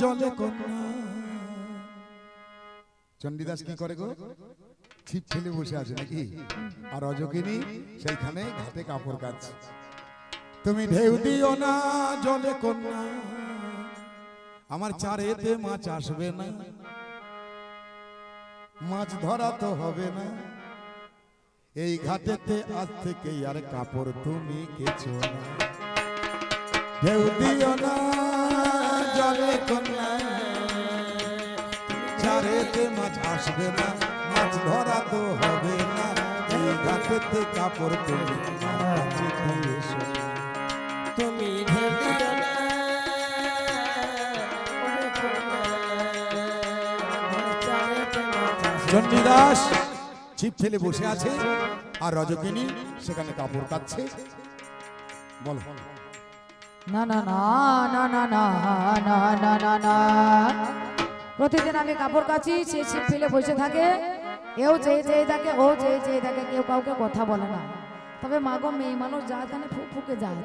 জলে কন্যা। কি করে গো? ছিপ ফেলে বসে আছে নাকি? আর অযোগিনী সেইখানে ঘাটে কাপড় কাচ্ছে তুমি ঢেউ দিও না, জলে কন্যা। আমার চারেতে মাছ আসবে না। মাছ ধরা তো হবে না। এই ঘাটেতে আজ থেকে আর কাপড় তুমি কেছো না। ঢেউ দিও না জলে কন্যা চারেতে মাছ আসবে না মাছ ধরা তো হবে না এই ঘাটেতে কাপড় তুমি। তুমি। চণ্ডীদাস ছিপ ফেলে বসে আছে আর রজকিনী সেখানে কাপড় কাচ্ছে বলো না না না না না না না না না না প্রতিদিন আমি কাপড় কাচি সে ছিপ ফেলে বসে থাকে এও চেয়ে চেয়ে থাকে ও চেয়ে চেয়ে থাকে কেউ কাউকে কথা বলে না তবে মাগো মেয়ে মানুষ যা জানে ফুক ফুকে যায়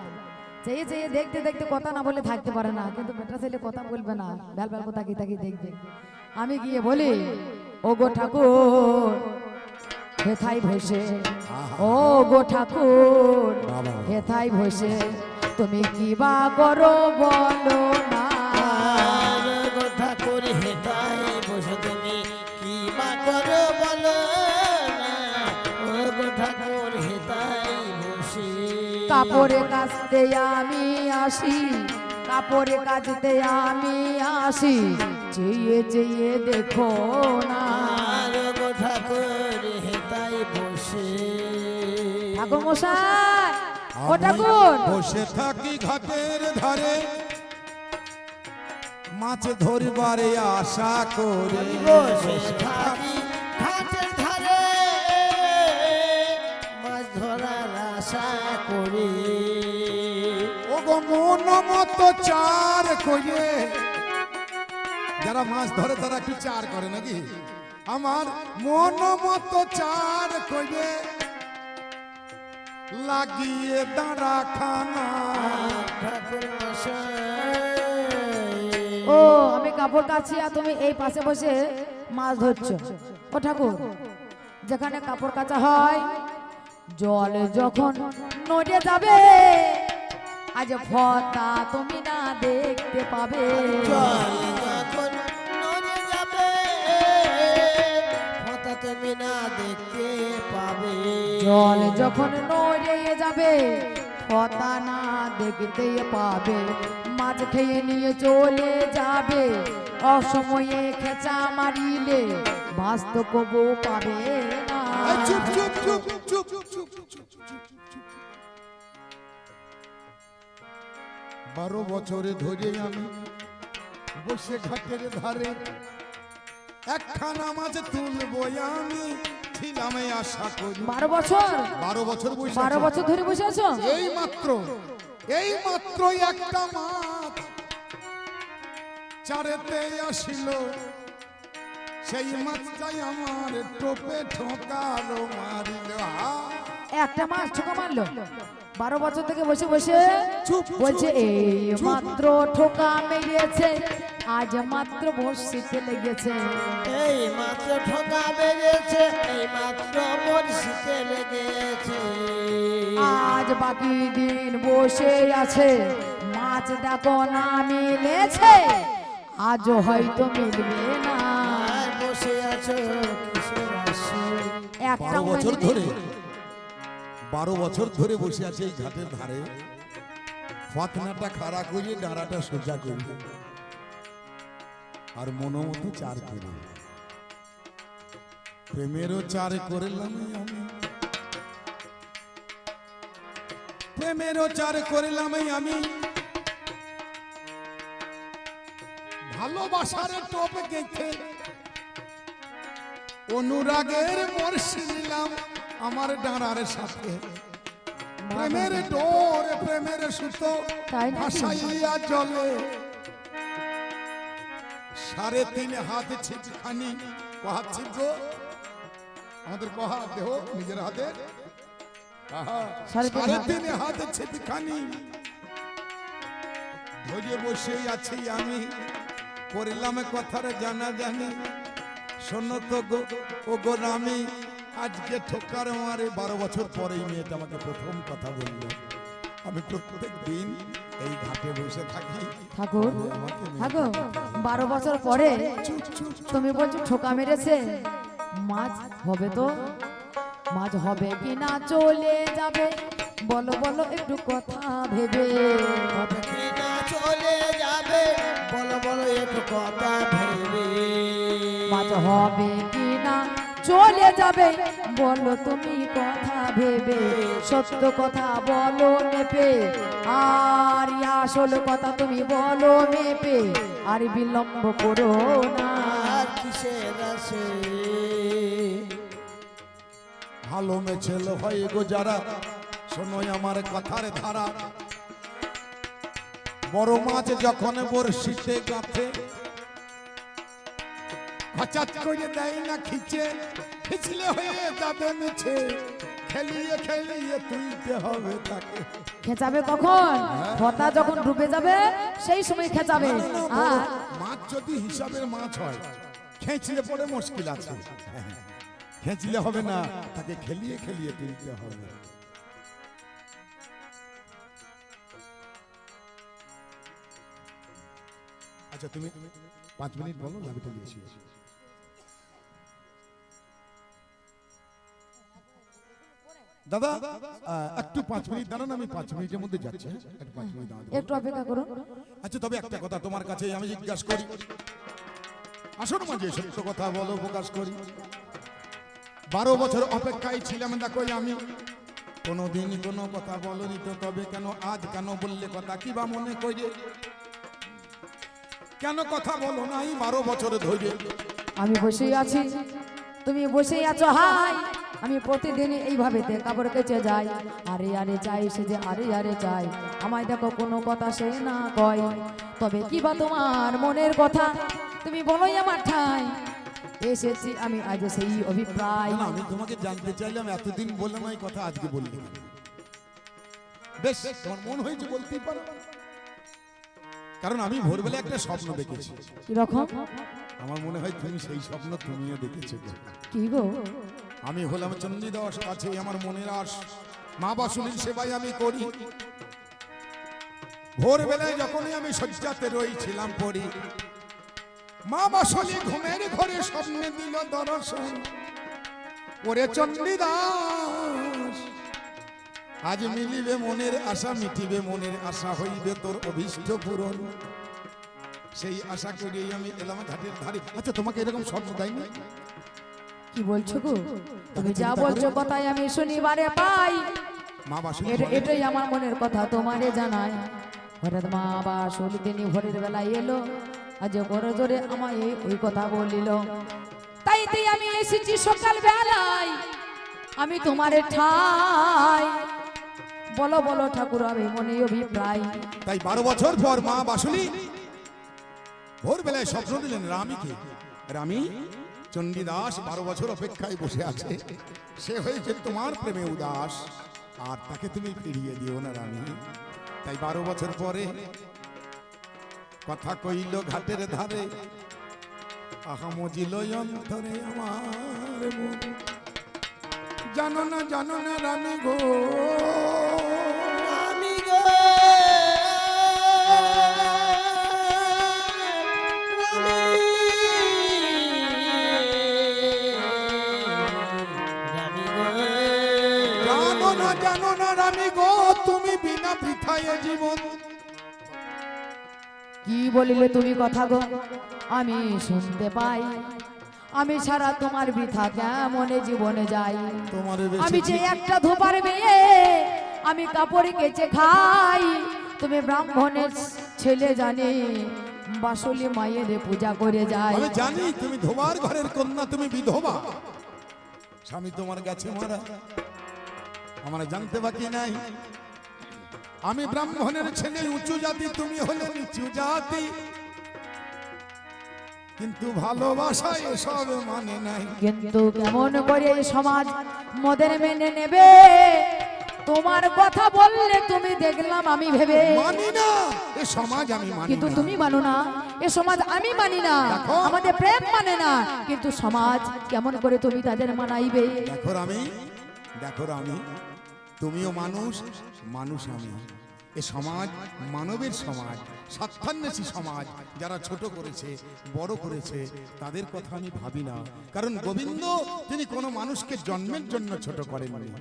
চেয়ে চেয়ে দেখতে দেখতে কথা না বলে থাকতে পারে না কিন্তু বেটা ছেলে কথা বলবে না বেল বেল তাকি তাকি দেখবে আমি গিয়ে বলি ও গো ঠাকুর হেথাই বসে ও গো ঠাকুর হেথাই বসে তুমি কি বা করো বলো না। গো ঠাকুর হেতায় বসে তুমি কি বা করো বলো না। ও হেতায় বসে। কাপড়ে কাচতে আমি আসি কাপড়ে কাচতে আমি আসি চেয়ে চেয়ে দেখো না। ঠাকুর হেতায় বসে। ঠাকুর মশাই ঠাকুর। বসে থাকি ঘাটের ধারে। মাছ ধরবারে আশা করে। বসে থাকি ঘাটের ধারে। মাছ ধরার আশা করি। ও গো মন মতো চার করে যারা মাছ ধরে তারা কি চার করে নাকি? আমার মন মতো চার করে লাগিয়ে দাঁড়া খানা। ও আমি কাপড় কাচ্ছি আর তুমি এই পাশে বসে মাছ ধরছো। ও ঠাকুর যেখানে কাপড় কাচা হয় জল যখন নড়ে যাবে আজ ফতা তুমি না দেখতে পাবে। জল। তুমি না দেখতে পাবে জল যখন নড়িয়ে যাবে কথা না দেখতে পাবে মাছ খেয়ে নিয়ে চলে যাবে অসময়ে খেচা মারিলে কবু পাবে বারো বছরে ধরে আমি বসে ঘাটের ধারে একখানা মাছ তুলবো আমি। ছিলাম আশা করি। বারো বছর? বারো বছর বসে বারো বছর ধরে বসে আছো? এই মাত্র এই মাত্র একটা মাছ চারেতে আসিল। সেই মাছটাই আমার টোপে ঠোকালো মারিল একটা মাস ঠোকা মারলো? বারো বছর থেকে বসে বসে চুপ, বলছে এই মাত্র ঠোকা মেরেছে আজ মাত্র বসিতে লেগেছে। এই মাত্র ঠোকা বেড়েছে এই মাত্র বর্ষিতে লেগেছে। আজ বাকি দিন বসে আছে মাছ দেখো না মিলেছে আজও হয়তো মিলবে না। বসে আছো একটা বারো বছর। ধরে বারো বছর ধরে বসে আছে এই ঘাটের ধারে। ফাতনাটা খাড়া করে ডাঁড়াটা সোজা করি আর মনোমতো চার করি। প্রেমেরও চার করলাম আমি। প্রেমেরও চার করলাম আমি। ভালোবাসার টোপ গেছে অনুরাগের বর্ষি নিলাম আমার ডাঁড়ার সাথে। প্রেমের ডোর প্রেমের সুতো? ভাসাইয়া জলে। সাড়ে তিন হাত ছিপখানি কহাত গো আমাদের কহা দেহ নিজের হাতে। সাড়ে তিন হাত। ছিপখানি ধরে বসে আছি আমি। করিলাম কথার জানা জানি শোনো তো গো ও গো রামি আজকে ঠোকার মারে বারো বছর পরেই মেয়েটা আমাকে প্রথম কথা বলল। আমি প্রত্যেক দিন এই ঘাটে বসে থাকি। ঠাকুর ঠাকুর বারো বছর পরে তুমি বলছো ঠোকা মেরেছে। মাছ হবে তো? মাছ হবে কি না চলে যাবে? বলো বলো একটু কথা ভেবে। চলে যাবে? বলো বলো একটু কথা ভেবে। মাছ হবে কি চলে যাবে। বলো তুমি কথা ভেবে, সত্য কথা বলো মেপে আর আসল কথা তুমি বলো মেপে আর বিলম্ব করো না। ভালো মেছেল হয় গো যারা শোনোই আমার কথার ধারা। বড় মাছ যখন বড়শিতে গাথে হঠাৎ করে দেয় না খিচে। খিচলে হয়ে যাবে মিছে খেলিয়ে খেলিয়ে তুলতে হবে তাকে। খেঁচাবে কখন? কথা যখন ডুবে যাবে সেই সময় খেঁচাবে। আর মাছ যদি হিসাবের মাছ হয় খেঁচলে পরে মুশকিল আছে। খেঁচলে হবে না তাকে খেলিয়ে খেলিয়ে তুলতে হবে। আচ্ছা তুমি পাঁচ মিনিট বলো লাভিটা দিয়েছি দাদা একটু পাঁচ মিনিট দাঁড়ান আমি পাঁচ মিনিটের মধ্যে যাচ্ছি হ্যাঁ? একটু অপেক্ষা করুন। আচ্ছা তবে একটা কথা তোমার কাছে আমি জিজ্ঞাসা করি। আসুন মাঝে সত্য কথা বলো প্রকাশ করি। বারো বছর অপেক্ষায় ছিলাম দেখো আমি। কোনোদিন কোনো কথা বলনি তো তবে কেন আজ কেন বললে কথা? কি বা মনে করে কেন কথা বলো নাই বারো বছর ধরে আমি বসেই আছি। তুমি বসেই আছো হাই! আমি প্রতিদিন এইভাবে কাপড় কেচে যাই। আরে আরে চাই সে যে আরে আরে চাই। আমায় দেখো কোনো কথা সে না কয়। তবে কি বা তোমার মনের কথা? তুমি বলোই আমার ঠাই। এসেছি আমি আজ সেই অভিপ্রায়। আমি তোমাকে জানতে চাইলাম এতদিন বললাম এই কথা আজকে বললি। বেশ তোমার মন হয়েছে বলতেই পারো। কারণ আমি ভোরবেলা একটা স্বপ্ন দেখেছি। কীরকম? আমার মনে হয় তুমি সেই স্বপ্ন তুমিও দেখেছ। কি গো? আমি হলাম চণ্ডীদাস আছে আমার মনের আস মা বাসুলির সেবাই আমি করি। ভোরবেলায় যখনই আমি শয্যাতে রয়েছিলাম পড়ি, মা বাসলি ঘুমের ঘরে স্বপ্নে দিল দর্শন। ওরে চণ্ডীদাস, আজ মিলিবে মনের আশা, মিটিবে মনের আশা, হইবে তোর অভীষ্ট পূরণ। সেই আশা করেই আমি এলাম ঘাটের ধারে। আচ্ছা তোমাকে এরকম স্বপ্ন দেয়নি? কি বলছো গো? তুমি যা বলছো কথাই আমি শনিবারে পাই। মা বাসুলি এটা- এটাই আমার মনের কথা তোমারে জানাই। হঠাৎ মা বা দিনই ভোরের বেলায় এলো আজ বড় জোরে আমায় ওই কথা বলিল তাই তাই আমি এসেছি সকাল বেলায় আমি তোমারে ঠাই। বলো বলো ঠাকুর আমি মনে অভিপ্রায়। তাই বারো বছর পর মা বাসুলি ভোরবেলায় স্বপ্ন দিলেন রামীকে। রামী চণ্ডীদাস বারো বছর অপেক্ষায় বসে আছে। সে হয়েছে তোমার প্রেমে উদাস। আর তাকে তুমি ফিরিয়ে দিও না, রানী। তাই বারো বছর পরে কথা কইল ঘাটের ধারে, আহা অন্তরে আমার জানো না জানো না, রানী গো। জীবন। কি বলিলে তুমি কথা গো? আমি শুনতে পাই। আমি ছাড়া তোমার বৃথা কেমনে জীবনে যাই? আমি যে একটা ধোপার মেয়ে আমি কাপড় কেচে খাই। তুমি ব্রাহ্মণের ছেলে জানি বাসলি মায়ের পূজা করে যাই। আমি জানি তুমি ধোবার ঘরের কন্যা তুমি বিধবা। স্বামী তোমার মারা আমার জানতে বাকি নাই। আমি ব্রাহ্মণের ছেলে উঁচু জাতি তুমি হলে নিচু জাতি। কিন্তু ভালোবাসা এসব মানে নাই। কিন্তু কেমন করে সমাজ মদের মেনে নেবে? তোমার কথা বললে তুমি দেখলাম আমি ভেবে। মানি না এ সমাজ আমি মানি কিন্তু তুমি মানো না এ সমাজ আমি মানি না। আমাদের প্রেম মানে না কিন্তু সমাজ কেমন করে তুমি তাদের মানাইবে? দেখো আমি দেখো আমি তুমিও মানুষ মানুষ আমি। এ সমাজ মানবের সমাজ স্বার্থান্বেষী সমাজ, যারা ছোট করেছে, বড় করেছে, তাদের কথা আমি ভাবি না। কারণ গোবিন্দ, তিনি কোনো মানুষকে জন্মের জন্য ছোট করেননি।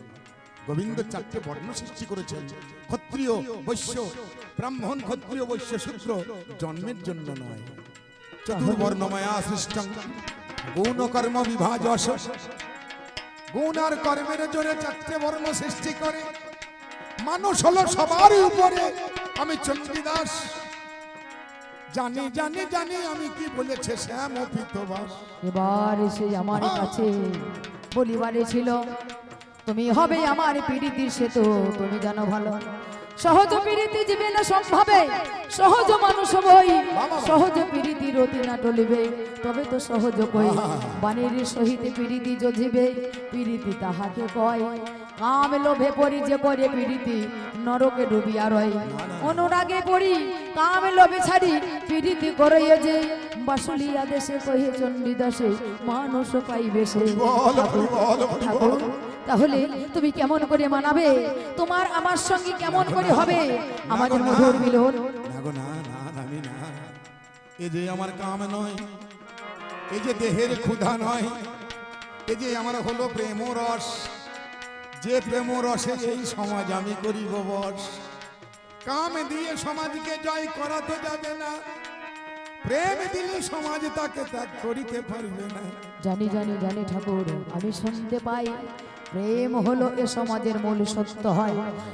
গোবিন্দ চারটে বর্ণ সৃষ্টি করেছেন। ক্ষত্রিয়, বৈশ্য, ব্রাহ্মণ, ক্ষত্রিয়, বৈশ্য শূদ্র জন্মের জন্য নয়। চতুর্বর্ণময়া সৃষ্টং, গৌণ কর্ম বিভাজ গুণ আর কর্মের জোরে চারটে বর্ণ সৃষ্টি করে। মানুষ হলো সবার উপরে। আমি চণ্ডীদাস। জানি জানি জানি আমি কি বলেছে শ্যাম ও পিতবাস। এবার এসে আমার কাছে বলিবারে ছিল তুমি হবে আমার পীড়িতির সে তো তুমি জানো ভালো। সহজ পীড়িতি জীবে না সম্ভবে সহজ মানুষ বই সহজ পীড়িতি রতি না টলিবে। তবে তো সহজ কই বাণীর সহিত পীড়িতি যজিবে পীড়িতি তাহাকে কয়। কাম লোভে পড়ি যে করে পীড়িতি নরকে ডুবিয়া রয় অনুরাগে পড়ি কাম লোভে ছাড়ি পীড়িতি করইয়ে যে বাসুলিয়া দেশে কহে চণ্ডীদাসে মানুষ পাইবে সে। ঠাকুর তাহলে তুমি কেমন করে মানাবে? তোমার আমার সঙ্গে কেমন করে হবে? আমাদের মধুর মিলন। না না না আমি না। এ যে আমার কাম নয় এই যে দেহের ক্ষুধা নয় এই যে আমার হলো প্রেম রস যে প্রেম রসে সেই সমাজ আমি করিব বস কাম দিয়ে সমাজকে জয় করাতে যাবে না। প্রেম দিলে সমাজ তাকে ত্যাগ করিতে পারবে না। জানি জানি জানি ঠাকুর, আমি শুনতে পাই প্রেম হলো এ সমাজের মূল সত্য হয়।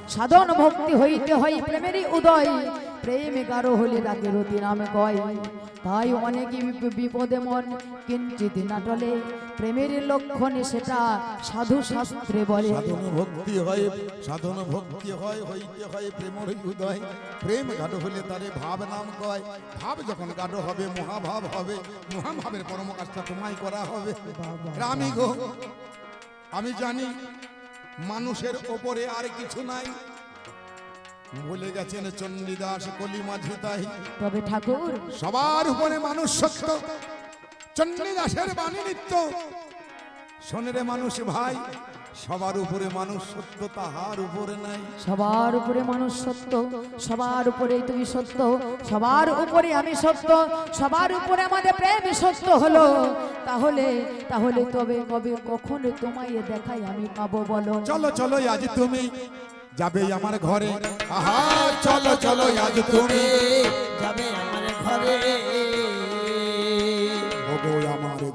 সাধন ভক্তি হইতে হয় প্রেমেরই উদয়। প্রেম গারো হলে তাকে রতি নামে কয়। তাই অনেকে বিপ- বিপদে মন কিঞ্চিত নাটলে প্রেমের লক্ষণে সেটা সাধু শাস্ত্রে বলে। সাধন ভক্তি হয় সাধন ভক্তি হয় হইতে হয় প্রেমর উদয়। প্রেম গাঢ় হলে তারে ভাব নাম কয়। ভাব যখন গাঢ় হবে মহাভাব হবে। মহাভাবের পরম কাজটা তোমায় করা হবে। রামি গো। আমি জানি মানুষের ওপরে আর কিছু নাই। বলে গেছেন চণ্ডীদাস কলি মাঝি তাই তবে ঠাকুর সবার উপরে মানুষ সত্য। চন্ডীদাসের বাণী নিত্য। শোনেরে মানুষ ভাই সবার উপরে মানুষ সত্য তাহার উপরে নাই। সবার উপরে মানুষ সত্য সবার উপরে তুমি সত্য সবার উপরে আমি সত্য সবার উপরে আমাদের প্রেম সত্য হলো। তাহলে তাহলে তবে কবে কখন তোমায় দেখাই আমি পাবো বলো? চলো চলো আজ তুমি যাবে আমার ঘরে। আহা চলো চলো আজ তুমি যাবে আমার ঘরে।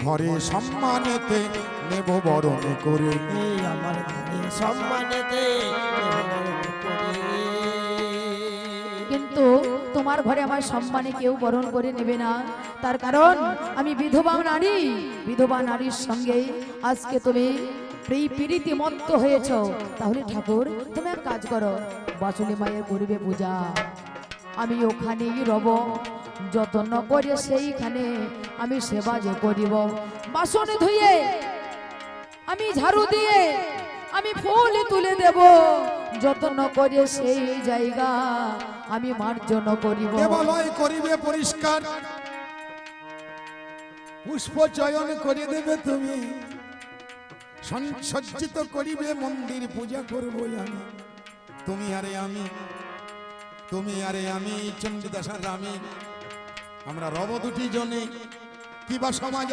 ঘরে সম্মানেতে নেব বরণ করে। আমার ঘরে সম্মানেতে কিন্তু তোমার ঘরে আমার সম্মানে কেউ বরণ করে নেবে না। তার কারণ আমি বিধবা নারী। বিধবা নারীর সঙ্গে আজকে তুমি এই পীড়িতি মত্ত হয়েছ। তাহলে ঠাকুর তুমি এক কাজ করো। বাসুলি মায়ের করবে পূজা। আমি ওখানেই রব। যত্ন করে সেইখানে আমি সেবা যে করিব। বাসন ধুয়ে, আমি ঝাড়ু দিয়ে, আমি ফুল তুলে দেব। যত্ন করে সেই জায়গা আমি মার্জন করিব। দেবালয় করিবে পরিষ্কার। পুষ্প চয়ন করে দেবে তুমি। সন- সজ্জিত করিবে মন্দির পূজা করব আমি তুমি আরে আমি, তুমি আরে আমি চণ্ডীদাসার আমি আমরা রব দুটি জনে কিবা সমাজ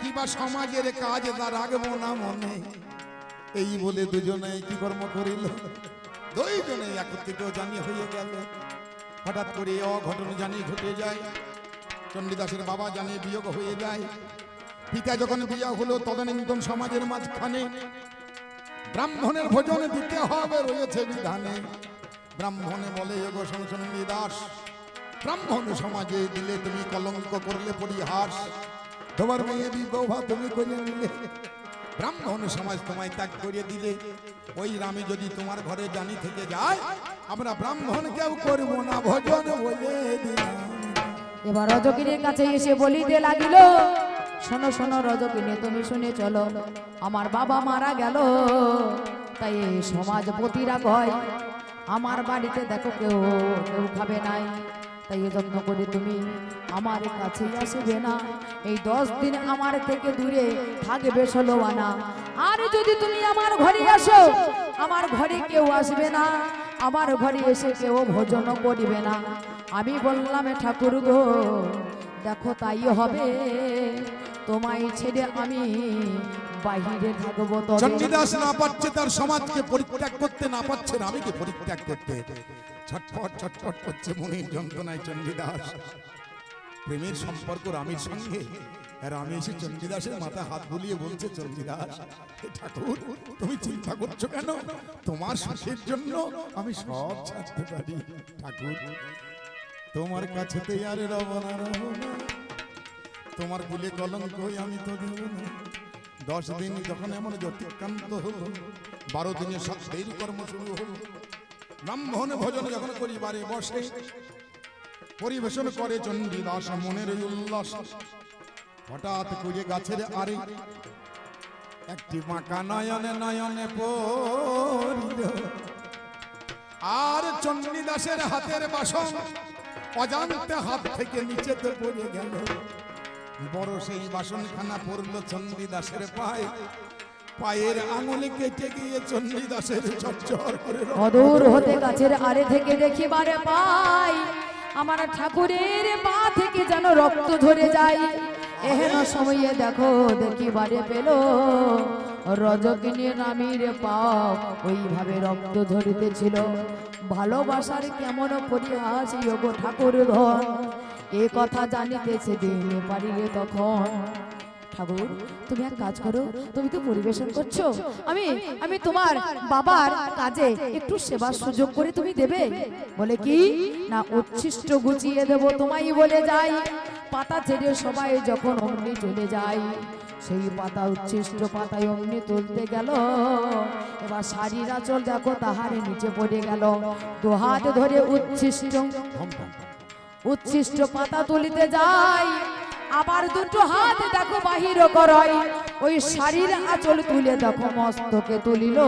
কিবা সমাজের কাজ তা রাখব না মনে। এই বলে দুজনে কি কর্ম করিল? দুইজনে একত্রিত জানি হয়ে গেল। হঠাৎ করে অঘটন জানি ঘটে যায়। চণ্ডীদাসের বাবা জানি বিয়োগ হয়ে যায়। পিতা যখন বিয়োগ হলো, তদানীন্তন সমাজের মাঝখানে। ব্রাহ্মণের ভোজন দিতে হবে রয়েছে বিধানে। ব্রাহ্মণে বলে শোন, চণ্ডীদাস ব্রাহ্মণ সমাজে দিলে তুমি কলঙ্ক করলে পরিহাস। তোমার মেয়ে বিবাহ তুমি করে নিলে। ব্রাহ্মণ সমাজ তোমায় ত্যাগ করে দিলে। ওই রামে যদি তোমার ঘরে জানি থেকে যায়, আমরা ব্রাহ্মণ কেউ করব না, ভজন বলে এবার রজকিনীর কাছে এসে বলিতে লাগিল, শোনো শোনো রজকিনী, তুমি শুনে চলো, আমার বাবা মারা গেল। তাই সমাজ পতিরা কয়, আমার বাড়িতে দেখো কেউ কেউ খাবে নাই। তাই এ যত্ন করে তুমি আমার কাছে আসবে না। এই দশ দিন আমার থেকে দূরে থাকবে ষোলো আনা আর যদি তুমি আমার ঘরে আসো, আমার ঘরে কেউ আসবে না। আমার ঘরে এসে কেউ ভোজন করিবে না। আমি বললাম, ঠাকুর গো, দেখো তাই হবে। তোমায় ছেড়ে আমি বাহিরে থাকব চণ্ডীদাস না পাচ্ছে তার সমাজকে পরিত্যাগ করতে, না পাচ্ছে রামীকে পরিত্যাগ করতে। ছটফট ছটফট করছে মনের যন্ত্রণায় চণ্ডীদাস। প্রেমের সম্পর্ক রামের সঙ্গে। আমি এসে চণ্ডীদাসের মাথায় হাত বুলিয়ে বলছে, চণ্ডীদাস "হে ঠাকুর, তুমি চিন্তা করছ কেন? তোমার সুখের জন্য আমি সব ছাড়তে পারি। ঠাকুর, তোমার কাছেতে আর রব না রব তোমার গুলে কলঙ্ক আমি তো দেব না। দশ দিন যখন এমন অতিক্রান্ত হলো, বারো দিনে সব দেরি কর্ম শুরু হলো। ব্রাহ্মণ ভোজন যখন পরিবারে বসে, পরিবেশন করে চণ্ডীদাস মনের উল্লাস। হঠাৎ করে গাছের আরে একটি মাকা নয়নে নয়নে পড়িল। আর চণ্ডীদাসের হাতের বাসন অজান্তে হাত থেকে নিচেতে পড়ে গেল। বড় সেই বাসনখানা পড়ল চণ্ডীদাসের পায়ে। পায়ের আঙুলে কেটে গিয়ে চণ্ডীদাসের চচ্চর করে অদূর হতে গাছের আড়ে থেকে দেখিবারে পাই আমার ঠাকুরের পা থেকে যেন রক্ত ঝরে যায়। এহেন সময়ে দেখো দেখিবারে পেল রজকিনী নামির পাও ওইভাবে রক্ত ঝরিতেছিল। ভালোবাসার কেমন পরিহাস যোগ ঠাকুর ধন এ কথা জানিতেছে দিন পারিলে তখন ঠাকুর তুমি এক কাজ করো তুমি তো পরিবেশন করছ। আমি আমি তোমার বাবার কাজে একটু সেবার সুযোগ করে তুমি দেবে। বলে কি? না উচ্ছিষ্ট গুছিয়ে দেব তোমায় বলে যাই। পাতা ছেড়ে সবাই যখন অমনি চলে যায় সেই পাতা উচ্ছিষ্ট পাতায় অমনি তুলতে গেল। এবার শাড়ির আঁচল দেখো তাহারে নিচে পড়ে গেল। দু হাত ধরে উচ্ছিষ্ট। উচ্ছিষ্ট পাতা তুলিতে যাই আবার দুটো হাত দেখো বাহির করই। ওই শাড়ির আঁচল তুলে দেখো, মস্তকে তুলিল।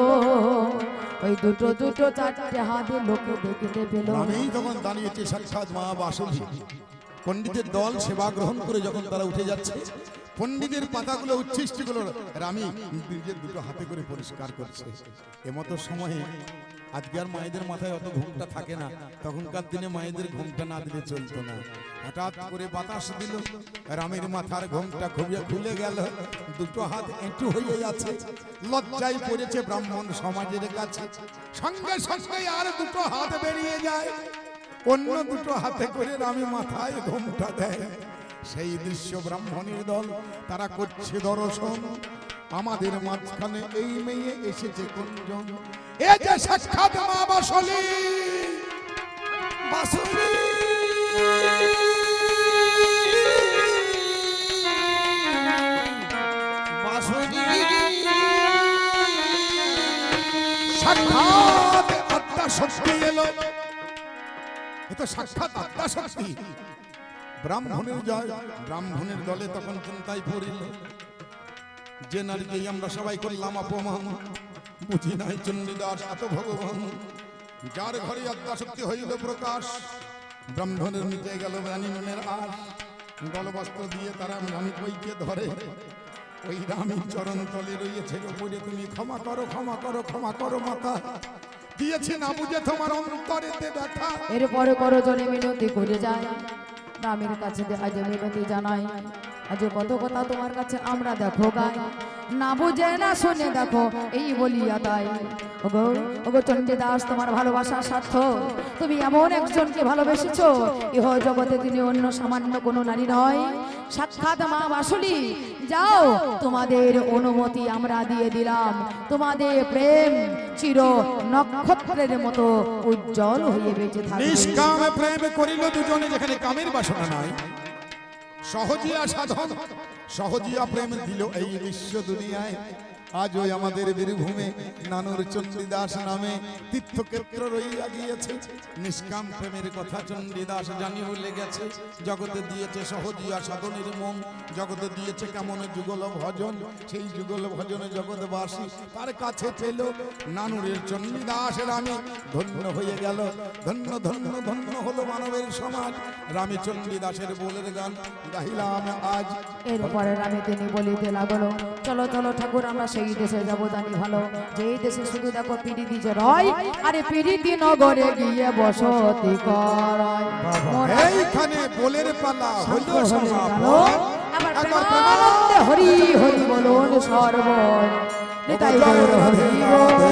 ওই দুটো দুটো, চারটে হাতে লোকে দেখতে পেল। আমি তখন দাঁড়িয়েছি সাক্ষাৎ মা বাসুদেবী। পণ্ডিতের দল সেবা গ্রহণ করে যখন তারা উঠে যাচ্ছে, পণ্ডিতের পাতাগুলো উচ্ছিষ্টগুলো রামি, নিজের দুটো হাতে করে পরিষ্কার করছে। এমতো সময়ে আজকে আর মায়েদের মাথায় অত ঘুমটা থাকে না। তখনকার দিনে মায়েদের ঘুমটা না দিলে চলতো না। হঠাৎ করে বাতাস দিল, রামের মাথার ঘুমটা খুবই খুলে গেল। দুটো হাত এঁটু হয়ে যাচ্ছে, লজ্জায় পড়েছে ব্রাহ্মণ সমাজের কাছে। সঙ্গে সঙ্গে আর দুটো হাত বেরিয়ে যায়, অন্য দুটো হাতে করে রামী মাথায় ঘোমটা দেয়। সেই দৃশ্য ব্রাহ্মণের দল, তারা করছে দর্শন। আমাদের মাঝখানে এই মেয়ে এসেছে কোনজন এ যে সাক্ষাৎ মা বাসলি সাক্ষাৎ আত্মা এলো। এ তো সাক্ষাৎ আত্মা ব্রাহ্মণের জয়। ব্রাহ্মণের দলে তখন চিন্তায় পড়িল। যে নারীকে আমরা সবাই করলাম অপমান, বুঝি নাই চণ্ডীদাস, এত ভগবান। যার ঘরে আত্মা শক্তি হইল প্রকাশ, ব্রাহ্মণের নিচে গেল রানী মনের আশ। গলবস্ত্র দিয়ে তারা রানী কইকে ধরে। ওই রামীর চরণ তলে রয়েছে ওপরে তুমি ক্ষমা করো ক্ষমা করো ক্ষমা করো মাতা। দিয়েছে না বুঝে তোমার অন্তরেতে ব্যথা। এরপরে করো জনে মিনতি করে যায়। রামের কাছে আজ মিনতি জানাই আজ কত কথা তোমার কাছে আমরা দেখো গাই। না বুঝে, না শুনে দেখো, এই বলিয়া তাই। ওগো ওগো চণ্ডীদাস তোমার ভালোবাসার স্বার্থ। তুমি এমন একজনকে ভালোবেসেছো, ইহ জগতে তিনি অন্য সামান্য কোনো নারী নয়। সাক্ষাৎ মা বাসুলি, যাও, তোমাদের অনুমতি আমরা দিয়ে দিলাম। তোমাদের প্রেম চির নক্ষত্রের মতো উজ্জ্বল হয়ে বেঁচে নিষ্কাম প্রেম করিল দুজনে, যেখানে কামের বাসনা নাই। সহজিয়া সাধন সহজিয়া প্রেম দিল এই বিশ্ব দুনিয়ায়। আজ ওই আমাদের বীরভূমে নানুর চণ্ডীদাস নামে তীর্থক্ষেত্র রইয়া গিয়েছে নিষ্কাম প্রেমের কথা চণ্ডীদাস জানি ভুলে গেছে জগতে দিয়েছে সহজিয়া সাধনের মন, জগতে দিয়েছে কেমন যুগল ভজন। সেই যুগল ভজনে জগৎবাসী তার কাছে পেল। নানুরের চণ্ডীদাসের আমি ধন্য হয়ে গেল। ধন্য ধন্য ধন্য হলো মানবের সমাজ। রামে চণ্ডীদাসের বলের গান গাহিলাম আজ। এরপরে আমি তিনি বলিতে লাগল, চলো চলো ঠাকুর, আমরা সেই দেশে যাব জানি ভালো। যেই দেশে শুধু দেখো পিড়িতি যে রয় আরে পিড়িতি নগরে গিয়ে বসতি করায়। এইখানে বলের পালা হইল সমাপন একবার প্রেমানন্দে হরি হরি বলুন সর্ব নিতাই গৌর হরি